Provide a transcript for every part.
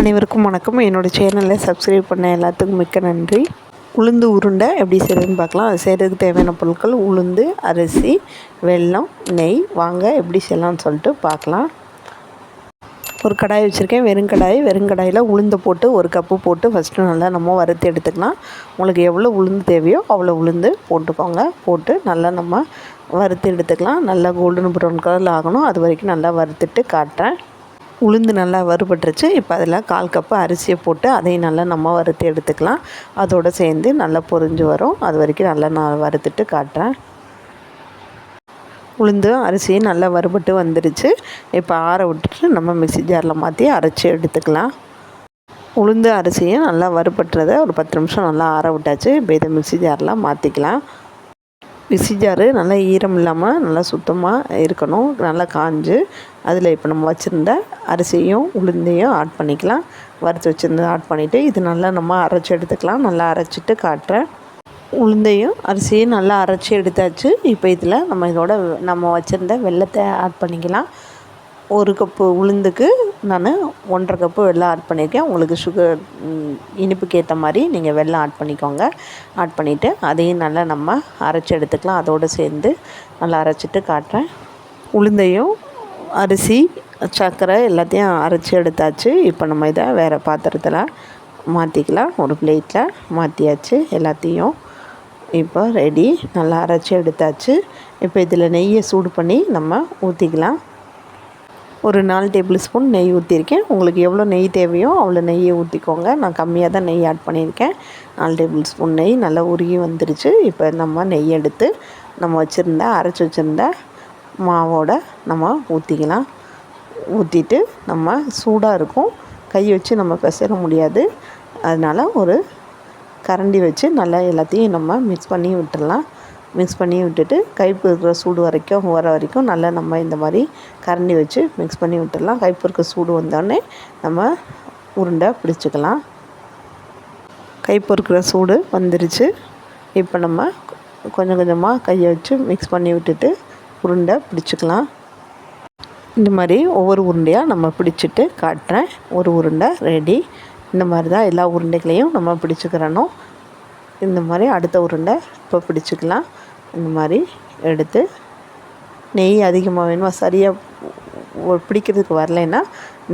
அனைவருக்கும் வணக்கம். என்னோடய சேனலை சப்ஸ்கிரைப் பண்ண எல்லாத்துக்கும் மிக்க நன்றி. உளுந்து உருண்டை எப்படி செய்கிறதுன்னு பார்க்கலாம். அது செய்கிறதுக்கு தேவையான பொருட்கள் உளுந்து அரிசி வெல்லம் நெய். வாங்க எப்படி செய்யலாம்னு சொல்லிட்டு பார்க்கலாம். ஒரு கடாய் வச்சுருக்கேன். வெறுங்கடாய் வெறுங்கடாயில் உளுந்து போட்டு ஒரு கப்பு போட்டு ஃபஸ்ட்டு நல்லா நம்ம வறுத்து எடுத்துக்கலாம். உங்களுக்கு எவ்வளோ உளுந்து தேவையோ அவ்வளோ உளுந்து போட்டுக்கோங்க. போட்டு நல்லா நம்ம வறுத்து எடுத்துக்கலாம். நல்லா கோல்டன் ப்ரௌன் கலரில் ஆகணும். அது வரைக்கும் நல்லா வறுத்துட்டு காட்டுறேன். உளுந்து நல்லா வறுபட்டுருச்சு. இப்போ அதில் கால் கப்பு அரிசியை போட்டு அதையும் நல்லா நம்ம வறுத்து எடுத்துக்கலாம். அதோடு சேர்ந்து நல்லா பொரிஞ்சு வரும். அது வரைக்கும் நல்லா நான் வறுத்துட்டு காட்டுறேன். உளுந்து அரிசியும் நல்லா வறுபட்டு வந்துடுச்சு இப்போ ஆற விட்டுட்டு நம்ம மிக்சி ஜாரில் மாற்றி அரைச்சி எடுத்துக்கலாம். உளுந்து அரிசியும் நல்லா வறுபட்டுறதை ஒரு பத்து நிமிஷம் நல்லா ஆற விட்டாச்சு. இப்போ இதை மிக்சி ஜாரில் மாற்றிக்கலாம். மிக்சி ஜாரு நல்லா ஈரம் இல்லாமல் நல்லா சுத்தமாக இருக்கணும் நல்லா காஞ்சு. அதில் இப்போ நம்ம வச்சுருந்த அரிசியும் உளுந்தையும் ஆட் பண்ணிக்கலாம். வறுத்து வச்சுருந்ததை ஆட் பண்ணிவிட்டு இது நல்லா நம்ம அரைச்சி எடுத்துக்கலாம். நல்லா அரைச்சிட்டு காட்டுறேன் உளுந்தையும் அரிசியும் நல்லா அரைச்சி எடுத்தாச்சு. இப்போ இதில் நம்ம இதோட நம்ம வச்சுருந்த வெள்ளத்தை ஆட் பண்ணிக்கலாம். ஒரு கப்பு உளுந்துக்கு நான் ஒன்றரை கப்பு வெள்ளம் ஆட் பண்ணியிருக்கேன். உங்களுக்கு சுகர் இனிப்புக்கு ஏற்ற மாதிரி நீங்கள் வெள்ளம் ஆட் பண்ணிக்கோங்க. ஆட் பண்ணிவிட்டு அதையும் நல்லா நம்ம அரைச்சி எடுத்துக்கலாம். அதோடு சேர்ந்து நல்லா அரைச்சிட்டு காட்டுறேன். உளுந்தையும் அரிசி சர்க்கரை எல்லாத்தையும் அரைச்சி எடுத்தாச்சு. இப்போ நம்ம இதை வேறு பாத்திரத்தில் மாற்றிக்கலாம் ஒரு பிளேட்டில் மாற்றியாச்சு எல்லாத்தையும். இப்போ ரெடி நல்லா அரைச்சி எடுத்தாச்சு. இப்போ இதில் நெய்யை சூடு பண்ணி நம்ம ஊற்றிக்கலாம் ஒரு நாலு டேபிள் ஸ்பூன் நெய் ஊற்றிருக்கேன் உங்களுக்கு எவ்வளோ நெய் தேவையோ அவ்வளோ நெய்யை ஊற்றிக்கோங்க நான் கம்மியாக தான் நெய் ஆட் பண்ணியிருக்கேன். நாலு டேபிள் ஸ்பூன் நெய் நல்லா உருகி வந்துருச்சு. இப்போ நம்ம நெய் எடுத்து நம்ம வச்சுருந்த அரைச்சி வச்சுருந்த மாவோட நம்ம ஊற்றிக்கலாம் ஊற்றிட்டு நம்ம சூடாக இருக்கும். கை வச்சு நம்ம பிசைற முடியாது. அதனால் ஒரு கரண்டி வச்சு நல்லா எல்லாத்தையும் நம்ம மிக்ஸ் பண்ணி விட்டுடலாம் மிக்ஸ் பண்ணி விட்டுட்டு கைப்பு இருக்கிற சூடு வரைக்கும் வர வரைக்கும் நல்லா நம்ம இந்த மாதிரி கரண்டி வச்சு மிக்ஸ் பண்ணி விட்டுடலாம். கைப்பு இருக்கிற சூடு வந்தோடனே நம்ம உருண்டை பிடிச்சிக்கலாம். கைப்பு இருக்கிற சூடு வந்துருச்சு. இப்போ நம்ம கொஞ்சம் கொஞ்சமாக கையை வச்சு மிக்ஸ் பண்ணி விட்டுட்டு உருண்டை பிடிச்சிக்கலாம். இந்த மாதிரி ஒவ்வொரு உருண்டையாக நம்ம பிடிச்சிட்டு காட்டுறேன். ஒரு உருண்டை ரெடி இந்த மாதிரி தான் எல்லா உருண்டைகளையும் நம்ம பிடிச்சிக்கிறணும். இந்த மாதிரி அடுத்த உருண்டை இப்போ பிடிச்சிக்கலாம். இந்த மாதிரி எடுத்து நெய் அதிகமாக வேணுமா? சரியாக பிடிக்கிறதுக்கு வரலைன்னா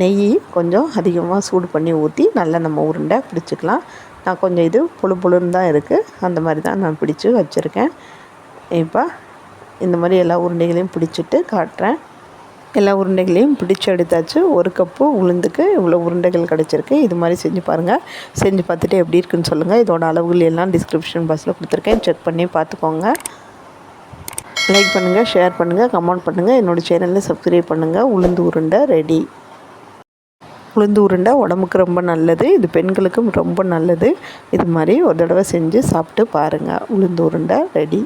நெய் கொஞ்சம் அதிகமாக சூடு பண்ணி ஊற்றி நல்லா நம்ம உருண்டை பிடிச்சிக்கலாம். நான் கொஞ்சம் இது புழு புழுன்னு தான் இருக்குது அந்த மாதிரி தான் நான் பிடிச்சி வச்சுருக்கேன். இப்போ இந்த மாதிரி எல்லா உருண்டைகளையும் பிடிச்சிட்டு காட்டுறேன். எல்லா உருண்டைகளையும் பிடிச்சி எடுத்தாச்சு. ஒரு கப்பு உளுந்துக்கு இவ்வளோ உருண்டைகள் கிடச்சிருக்கு. இது மாதிரி செஞ்சு பாருங்கள் செஞ்சு பார்த்துட்டு எப்படி இருக்குன்னு சொல்லுங்கள் இதோட அளவுகள் எல்லாம் டிஸ்கிரிப்ஷன் பாக்ஸில் கொடுத்துருக்கேன். செக் பண்ணி பார்த்துக்கோங்க. லைக் பண்ணுங்கள் ஷேர் பண்ணுங்கள் கமெண்ட் பண்ணுங்கள் என்னோடய சேனலில் சப்ஸ்கிரைப் பண்ணுங்கள் உளுந்து உருண்டை ரெடி உளுந்து உருண்டை உடம்புக்கு ரொம்ப நல்லது. இது பெண்களுக்கும் ரொம்ப நல்லது. இது மாதிரி ஒரு தடவை செஞ்சு சாப்பிட்டு பாருங்கள் உளுந்து உருண்டை ரெடி